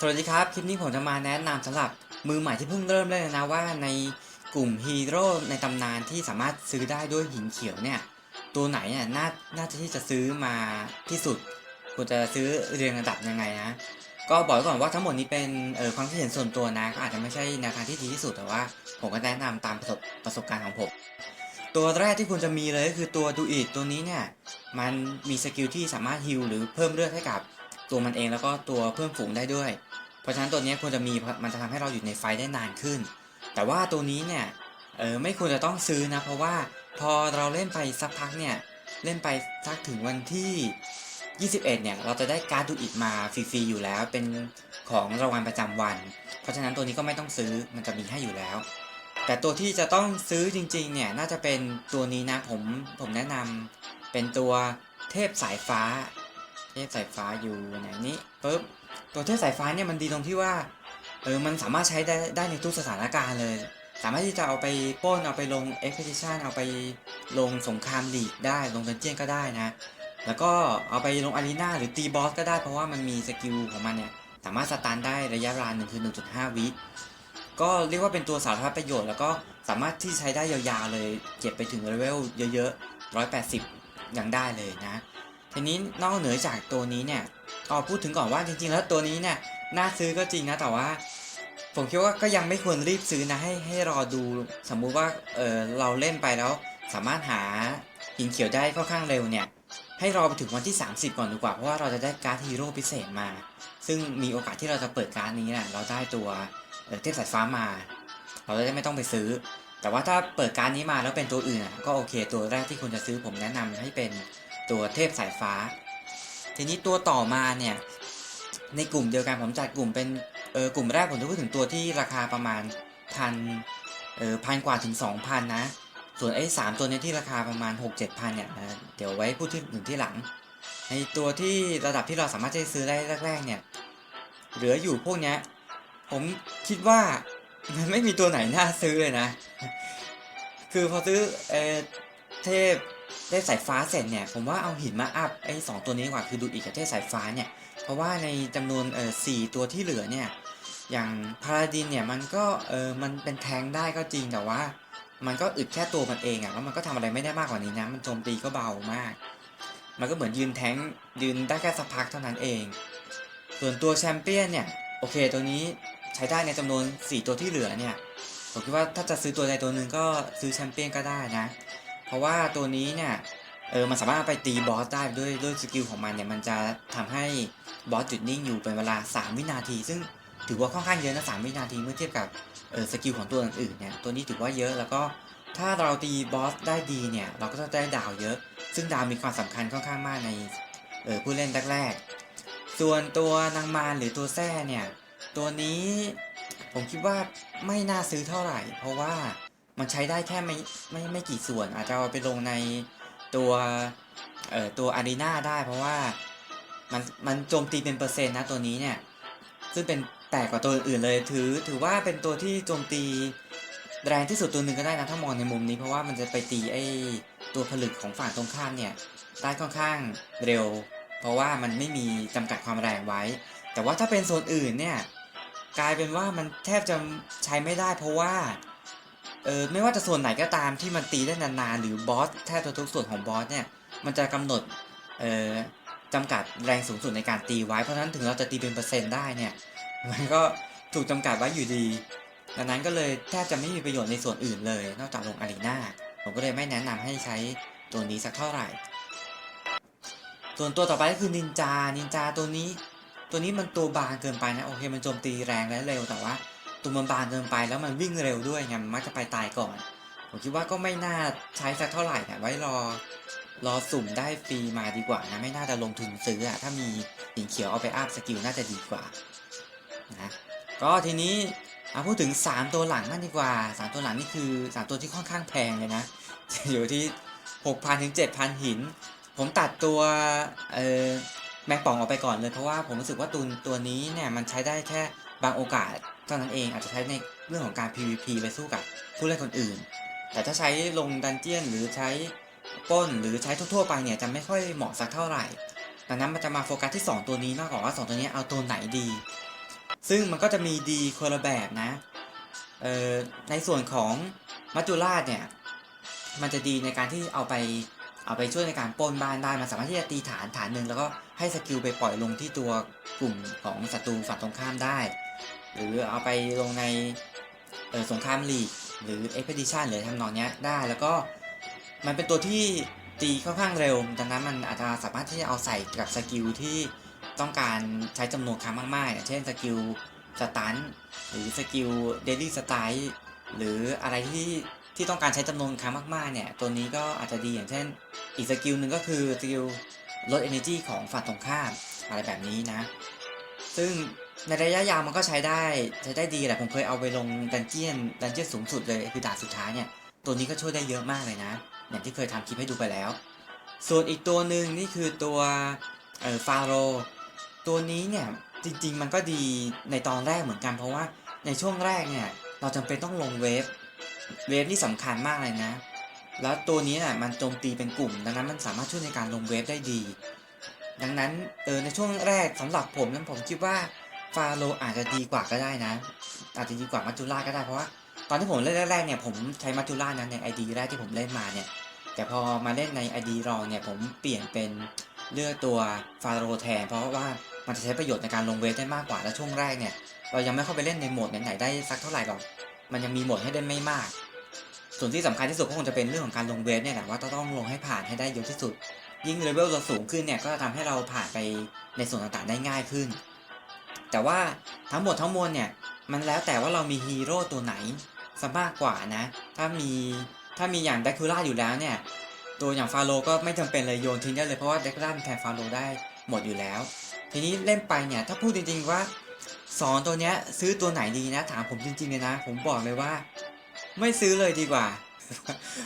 สวัสดีครับ คลิปนี้ผมจะมาแนะนำสำหรับมือใหม่ที่เพิ่งเริ่มเล่นนะว่าในกลุ่มฮีโร่ในตำนานที่สามารถซื้อได้ด้วยหินเขียวเนี่ย ตัวไหนเนี่ยน่าน่าจะที่จะซื้อมาที่สุดควรจะซื้อเรียงระดับยังไงนะก็บอกไว้ก่อนว่าทั้งหมดนี้เป็นเออความคิดเห็นส่วนตัวนะก็อาจจะไม่ใช่แนวทางที่ดีที่สุดแต่ว่า ผมก็แนะนำตามประสบประสบการณ์ของผม ตัวแรกที่คุณจะมีเลยก็คือตัวดูอิดตัวนี้เนี่ยมันมีสกิลที่สามารถฮิลหรือเพิ่มเลือดให้กับ ตัวมันเองแล้วก็ตัวเพิ่มฝูงได้ด้วย เพราะฉะนั้นตัวนี้ควรจะมีมันจะทำให้เราอยู่ในไฟได้นานขึ้น แต่ว่าตัวนี้เนี่ยเออไม่ควรจะต้องซื้อนะ เพราะว่าพอเราเล่นไปสักพักเนี่ยเล่นไปสักถึงวันที่ 21 เนี่ยเราจะได้การ์ดดูอิดมาฟรีๆอยู่แล้วเป็นของรางวัลประจำวัน เพราะฉะนั้นตัวนี้ก็ไม่ต้องซื้อมันจะมีให้อยู่แล้ว แต่ตัวที่จะต้องซื้อจริงๆเนี่ยน่าจะเป็นตัวนี้นะผมผมแนะนำเป็นตัวเทพสายฟ้า ทพสายฟ้าอยู่ไหนนี้ปุ๊บตัวเทพสายฟ้าเนี่ยมันดีตรงที่ว่าเออมันสามารถใช้ได้ได้ในทุกสถานการณ์เลย สามารถที่จะเอาไปป้นเอาไปลง expedition เอาไปลงสงครามลีกได้ลงดันเจียนก็ได้นะ แล้วก็เอาไปลงอารีนาหรือตีบอสก็ได้เพราะว่ามันมีสกิลของมันเนี่ยสามารถสตาร์ทได้ระยะเวลาหนึ่งคือ 1.5 วิก็เรียกว่าเป็นตัวสาธารณประโยชน์ แล้วก็สามารถที่ใช้ได้ยาวๆเลย เก็บไปถึงเลเวลเยอะๆ 180ยังได้เลยนะ ทีนี้นอกเหนือจากตัวนี้เนี่ยก็พูดถึงก่อนว่าจริงๆ แล้วตัวนี้เนี่ยน่าซื้อก็จริงนะแต่ว่า ผมคิดว่าก็ยังไม่ควรรีบซื้อนะให้ให้รอดูสมมุติว่าเออเราเล่นไปแล้ว สามารถหาหินเขียวได้ค่อนข้างเร็วเนี่ยให้รอไปถึงวันที่ 30 ก่อนดีกว่าเพราะว่าเราจะได้การ์ดฮีโร่พิเศษมา ซึ่งมีโอกาสที่เราจะเปิดการ์ดนี้นี่ยเราได้ตัวเเทพสายฟ้ามา เราจะได้ไม่ต้องไปซื้อ แต่ว่าถ้าเปิดการดนี้มาแล้วเป็นตัวอื่นก็โอเค ตัวแรกที่คุณจะซื้อผมแนะนำให้เป็น ตัวเทพสายฟ้า ทีนี้ตัวต่อมาเนี่ยในกลุ่มเดียวกันผมจัดกลุ่มเป็นเออกลุ่มแรกผมจะพูดถึงตัวที่ราคาประมาณพันเออพันกว่าถึง 2,000 นะ ส่วนไอ้สามตัวนี้ที่ราคาประมาณ 6 7พันเนี่ยนะเดี๋ยวไว้พูดที่ถึงที่หลัง ในตัวที่ระดับที่เราสามารถจะซื้อได้แรกๆเนี่ยเหลืออยู่พวกเนี้ยผมคิดว่ามันไม่มีตัวไหนน่าซื้อเลยนะ คือพอซื้อเออเทพ เทพสายฟ้าเสร็จเนี่ย ผมว่าเอาหินมาอัพไอ้สองตัวนี้ดีกว่าคือดูอีกกับเทพสายฟ้าเนี่ย เพราะว่าในจำนวนเอ่อสี่ตัวที่เหลือเนี่ย อย่างพาราดินเนี่ยมันก็เออมันเป็นแทงได้ก็จริงแต่ว่า มันก็อึดแค่ตัวมันเองอะแล้วมันก็ทำอะไรไม่ได้มากกว่านี้นะ มันโจมตีก็เบามาก มันก็เหมือนยืนแทงยืนได้แค่สักพักเท่านั้นเอง ส่วนตัวแชมเปี้ยนเนี่ยโอเคตัวนี้ใช้ได้ในจำนวน 4 ตัวที่เหลือเนี่ยผมคิดว่าถ้าจะซื้อตัวใดตัวหนึ่งก็ซื้อแชมเปี้ยนก็ได้นะ เพราะว่าตัวนี้เนี่ยเออมันสามารถไปตีบอสได้ด้วยด้วยสกิลของมันเนี่ยมันจะทำให้บอสจุดนิ่งอยู่เป็นเวลา 3 วินาที ซึ่งถือว่าค่อนข้างเยอะนะ3วินาทีเมื่อเทียบกับเออสกิลของตัวอื่นๆเนี่ยตัวนี้ถือว่าเยอะแล้วก็ถ้าเราตีบอสได้ดีเนี่ยเราก็จะได้ดาวเยอะ ซึ่งดาวมีความสำคัญค่อนข้างมากในเออผู้เล่นแรกๆส่วนตัวนางมารหรือตัวแท้เนี่ยตัวนี้ผมคิดว่าไม่น่าซื้อเท่าไหร่ เพราะว่า มันใช้ได้แค่ไม่ไม่ไม่กี่ส่วน อาจจะเอาไปลงในตัวเอ่อตัวอารีนาได้เพราะว่ามันมันโจมตีเป็นเปอร์เซ็นต์นะตัวนี้เนี่ย ซึ่งเป็นแปลกกว่าตัวอื่นเลยถือ ถือว่าเป็นตัวที่โจมตีแรงที่สุดตัวหนึ่งก็ได้นะถ้ามองในมุมนี้เพราะว่ามันจะไปตีไอ้ตัวผลึกของฝั่งตรงข้ามเนี่ยได้ค่อนข้างเร็ว เพราะว่ามันไม่มีจำกัดความแรงไว้ แต่ว่าถ้าเป็นโซนอื่นเนี่ยกลายเป็นว่ามันแทบจะใช้ไม่ได้ เพราะว่า เออไม่ว่าจะส่วนไหนก็ตามที่มันตีได้นานๆ หรือบอสแทบจะทุกส่วนของบอสเนี่ยมันจะกำหนดเออจำกัดแรงสูงสุดในการตีไว้เพราะฉะนั้นถึงเราจะตีเป็นเปอร์เซ็นต์ได้เนี่ยมันก็ถูกจำกัดไว้อยู่ดี ดังนั้นก็เลยแทบจะไม่มีประโยชน์ในส่วนอื่นเลย นอกจากลงอารีนาผมก็เลยไม่แนะนำให้ใช้ตัวนี้สักเท่าไหร่ ส่วนตัวต่อไปก็คือนินจานินจาตัวนี้ ตัวนี้มันตัวบางเกินไปนะโอเคมันโจมตีแรงและเร็วแต่ว่า ตัวมันบางเกินไปแล้วมันวิ่งเร็วด้วยไงมันมักจะไปตายก่อน ผมคิดว่าก็ไม่น่าใช้สักเท่าไหร่นะไว้รอรอสุ่มได้ฟรีมาดีกว่านะไม่น่าจะลงทุนซื้ออะถ้ามีหินเขียวเอาไปอัพสกิลน่าจะดีกว่านะก็ทีนี้เอาพูดถึง 3 ตัวหลังนั่นดีกว่า 3 ตัวหลังนี่คือ 3 ตัวที่ค่อนข้างแพงเลยนะ อยู่ที่ 6,000ถึง7,000 หิน ผมตัดตัวเออแมงป่องออกไปก่อนเลยเพราะว่าผมรู้สึกว่าตัวตัวนี้เนี่ยมันใช้ได้แค่บางโอกาส เท่านั้นเองอาจจะใช้ในเรื่องของการ PVP ไปสู้กับผู้เล่นคนอื่น แต่ถ้าใช้ลงดันเจียนหรือใช้ป้นหรือใช้ทั่วๆไปเนี่ยจะไม่ค่อยเหมาะสักเท่าไหร่ดังนั้นมันจะมาโฟกัสที่ 2 ตัวนี้มากกว่าว่า 2 ตัวนี้เอาตัวไหนดี ซึ่งมันก็จะมีดีคนละแบบนะเอ่อในส่วนของมัจจุราชเนี่ยมันจะดีในการที่เอาไปเอาไปช่วยในการป้นบ้านได้มันสามารถที่จะตีฐานฐานหนึ่งแล้วก็ให้สกิลไปปล่อยลงที่ตัวกลุ่มของศัตรูฝั่งตรงข้ามได้ หรือเอาไปลงในสงครามลีกหรือ expedition หรือทำนองเนี้ยได้แล้วก็มันเป็นตัวที่ตีค่อนข้างเร็ว ดังนั้นมันอาจจะสามารถที่จะเอาใส่กับสกิลที่ต้องการใช้จำนวนครั้งมากๆอย่างเช่นสกิลสตันหรือสกิลเดลี่สไตล์หรืออะไรที่ที่ต้องการใช้จำนวนครั้งมากๆ เนี่ย ตัวนี้ก็อาจจะดีอย่างเช่น อีกสกิลหนึ่งก็คือสกิลลด energy ของฝั่งตรงข้ามอะไรแบบนี้นะ ซึ่ง ในระยะยาวมันก็ใช้ได้ใช้ได้ดีแหละผมเคยเอาไปลงดันเจียนดันเจียนสูงสุดเลยคือดานสุดท้ายเนี่ย ตัวนี้ก็ช่วยได้เยอะมากเลยนะ อย่างที่เคยทำคลิปให้ดูไปแล้ว ส่วนอีกตัวหนึ่งนี่คือตัวเอ่อฟาโร ตัวนี้เนี่ยจริงๆมันก็ดีในตอนแรกเหมือนกัน เพราะว่าในช่วงแรกเนี่ยเราจำเป็นต้องลงเวฟเวฟนี่สำคัญมากเลยนะ แล้วตัวนี้น่ะมันโจมตีเป็นกลุ่ม ดังนั้นมันสามารถช่วยในการลงเวฟได้ดี ดังนั้นเออในช่วงแรกสำหรับผมนั้นผมคิดว่า ฟาโรอาจจะดีกว่าก็ได้นะ อาจจะดีกว่ามัจจุราชก็ได้เพราะว่าตอนที่ผมเล่นแรกๆเนี่ยผมใช้มัจจุราชนะใน ID แรกที่ผมเล่นมาเนี่ย แต่พอมาเล่นใน ID รองเนี่ยผมเปลี่ยนเป็นเลือกตัวฟาโรแทน เพราะว่ามันจะใช้ประโยชน์ในการลงเวฟได้มากกว่าและช่วงแรกเนี่ย เรายังไม่เข้าไปเล่นในโหมดไหนๆได้สักเท่าไหร่หรอกมันยังมีโหมดให้ได้ไม่มาก ส่วนที่สำคัญที่สุดก็คงจะเป็นเรื่องของการลงเวฟเนี่ยแหละว่าต้องลงให้ผ่านให้ได้เยอะที่สุด ยิ่งเลเวลเราสูงขึ้นเนี่ยก็จะทำให้เราผ่านไปในส่วนต่างๆได้ง่ายขึ้น แต่ว่าทั้งหมดทั้งมวลเนี่ยมันแล้วแต่ว่าเรามีฮีโร่ตัวไหนซะมากกว่านะ ถ้ามีถ้ามีอย่างแดคูล่าอยู่แล้วเนี่ย ตัวอย่างฟาโรก็ไม่จำเป็นเลยโยนทิ้งได้เลยเพราะว่าแดคูล่าแทนฟาโรได้หมดอยู่แล้ว ทีนี้เล่นไปเนี่ยถ้าพูดจริงๆว่าสองตัวเนี้ยซื้อตัวไหนดีนะ ถามผมจริงๆเลยนะ ผมบอกเลยว่า ไม่ซื้อเลยดีกว่า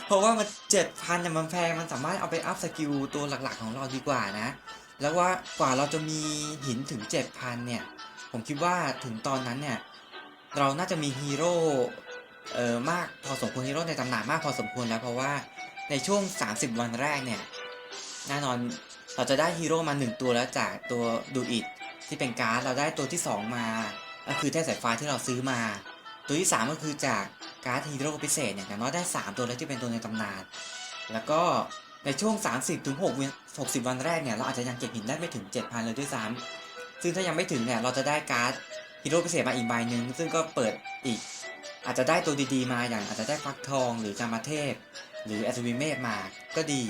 เพราะว่ามันเจ็ดพันเนี่ยมันแพงมันสามารถเอาไปอัพสกิลตัวหลักๆของเราดีกว่านะ แล้วว่ากว่าเราจะมีหินถึง7,000เนี่ย ผมคิดว่าถึงตอนนั้นเนี่ย เราน่าจะมีฮีโร่เออมากพอสมควรฮีโร่ในตำนานมากพอสมควรแล้วเพราะว่าในช่วง 30 วันแรกเนี่ยแน่นอนเราจะได้ฮีโร่มา 1 ตัวแล้วจากตัวดูอิดที่เป็นการ์ดเราได้ตัวที่ 2 มาก็คือแท่สายฟ้าที่เราซื้อมา ตัวที่ 3 ก็คือจากการ์ดฮีโร่พิเศษเนี่ยอย่างน้อยได้ 3 ตัวแล้วที่เป็นตัวในตำนาน แล้วก็ในช่วง 30ถึง6 60 วันแรกเนี่ยเราอาจจะยังเก็บหินได้ไม่ถึง 7,000 เลยด้วยซ้ำ ซึ่งถ้ายังไม่ถึงเนี่ยเราจะได้การ์ดฮีโร่พิเศษมาอีกใบหนึ่งซึ่งก็เปิดอีก อาจจะได้ตัวดีๆมาอย่างอาจจะได้ฟักทองหรือจามาเทพ หรืออัศวินเมฆมาก็ดี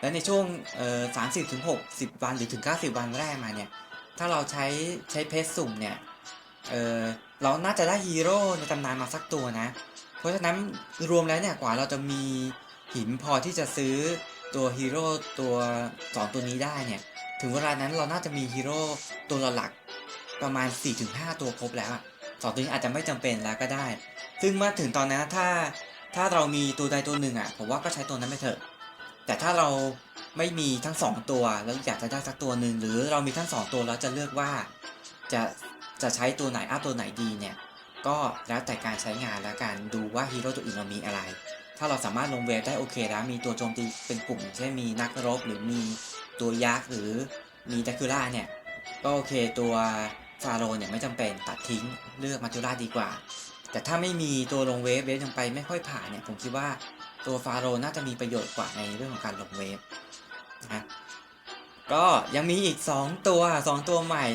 และในช่วงเอ่อ30ถึง60วันหรือถึง90วันแรกมาเนี่ยถ้าเราใช้ใช้เพชรสุ่มเนี่ยเออเราน่าจะได้ฮีโร่ในตำนานมาสักตัวนะ เพราะฉะนั้นรวมแล้วเนี่ยกว่าเราจะมีหินพอที่จะซื้อตัวฮีโร่ตัวสองตัวนี้ได้เนี่ย ถึงเวลานั้นเราน่าจะมีฮีโร่ตัวหลักประมาณ 4-5 ตัวครบแล้วอะสองตัวนี้อาจจะไม่จำเป็นแล้วก็ได้ ซึ่งมื่อถึงตอนนั้นถ้าถ้าเรามีตัวใดตัวหนึ่งอะผมว่าก็ใช้ตัวนั้นไปเถอะ แต่ถ้าเราไม่มีทั้งสองตัวแล้วอยากจะได้สักตัวหนึ่งหรือเรามีทั้งสองตัวแล้วจะเลือกว่าจะจะใช้ตัวไหนอัพตัวไหนดีเนี่ยก็แล้วแต่การใช้งานแล้วกันดูว่าฮีโร่ตัวอื่นเรามีอะไร ถ้าเราสามารถลงเวฟได้โอเคแล้วมีตัวโจมตีเป็นกลุ่มเช่นมีนักรบหรือมี ตัวยักษ์หรือมีแดคูล่าเนี่ย ก็โอเคตัวฟาโรเนี่ยไม่จำเป็นตัดทิ้งเลือกมาจูราดีกว่า แต่ถ้าไม่มีตัวลงเวฟเวฟยังไปไม่ค่อยผ่านเนี่ยผมคิดว่าตัวฟาโรน่าจะมีประโยชน์กว่าในเรื่องของการลงเวฟนะก็ยังมีอีก 2 ตัว 2 ตัวใหม่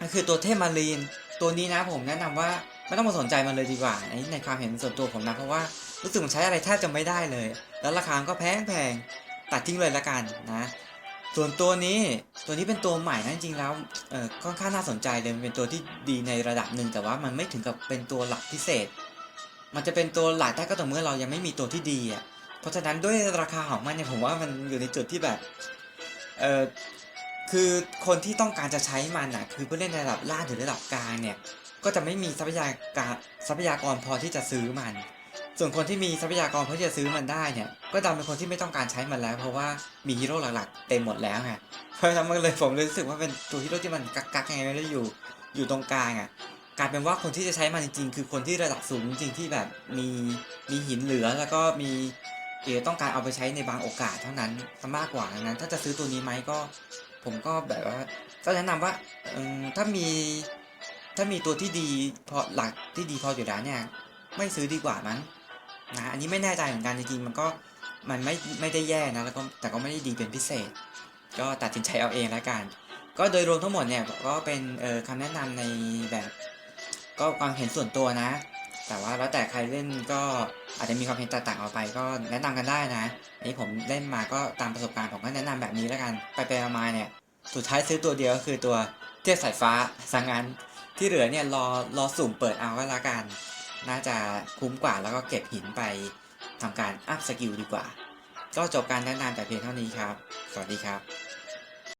ก็คือตัวเทพมารีน ตัวนี้นะผมแนะนำว่าไม่ต้องมาสนใจมันเลยดีกว่าในในความเห็นส่วนตัวผมนะเพราะว่ารู้สึกมันใช้อะไรแทบจะไม่ได้เลย แล้วราคาก็แพงแพงตัดทิ้งเลยละกันนะ ส่วนตัวนี้ตัวนี้เป็นตัวใหม่นะจริงๆแล้วเออค่อนข้างน่าสนใจเลยมันเป็นตัวที่ดีในระดับหนึ่งแต่ว่ามันไม่ถึงกับเป็นตัวหลักพิเศษ มันจะเป็นตัวหลักได้ก็ต่อเมื่อเรายังไม่มีตัวที่ดีอะเพราะฉะนั้นด้วยราคาของมันเนี่ยผมว่ามันอยู่ในจุดที่แบบเออคือคนที่ต้องการจะใช้มันอะคือผู้เล่นในระดับล่างหรือระดับกลางเนี่ยก็จะไม่มีทรัพยากรทรัพยากรพอที่จะซื้อมัน ส่วนคนที่มีทรัพยากรเพอที่จะซื้อมันได้เนี่ยก็ดันเป็นคนที่ไม่ต้องการใช้มันแล้ว เพราะว่ามีฮีโร่หลักๆเต็มหมดแล้วไงเพราะฉะนั้นมันเลยผมเลยรู้สึกว่าเป็นตัวฮีโร่ที่มันกักๆยังไงไม่รู้อยู่อยู่ตรงกลางอะกลายเป็นว่าคนที่จะใช้มันจริง ๆ คือคนที่ระดับสูงจริงๆที่แบบมีมีหินเหลือแล้วก็มีเอต้องการเอาไปใช้ในบางโอกาสเท่านั้นซะมากกว่านั้น ถ้าจะซื้อตัวนี้ไหมก็ ผมก็แบบว่าก็แนะนำว่าถ้ามีถ้ามีตัวที่ดีพอหลักที่ดีพออยู่แล้วเนี่ยไม่ซื้อดีกว่ามั้ง นะอันนี้ไม่แน่ใจเหมือนกันจริงๆมันก็มันไม่ไม่ได้แย่นะแล้วก็แต่ก็ไม่ได้ดีเป็นพิเศษ ก็ตัดสินใจเอาเองแล้วกัน ก็โดยรวมทั้งหมดเนี่ยก็เป็นเออคำแนะนำในแบบ ก็ความเห็นส่วนตัวนะ แต่ว่าแล้วแต่ใครเล่นก็อาจจะมีความเห็นแตกต่างออกไป ก็แนะนำกันได้นะอันนี้ผมเล่นมาก็ตามประสบการณ์ผมก็แนะนำแบบนี้แล้วกันไปไปมาเนี่ยสุดท้ายซื้อตัวเดียวก็คือตัวเทียบสายฟ้าสังงั้นที่เหลือเนี่ยรอรอสุ่มเปิดเอาก็แล้วกัน น่าจะคุ้มกว่าแล้วก็เก็บหินไปทำการอัพสกิลดีกว่า ก็จบการแนะนำแต่เพียงเท่านี้ครับ สวัสดีครับ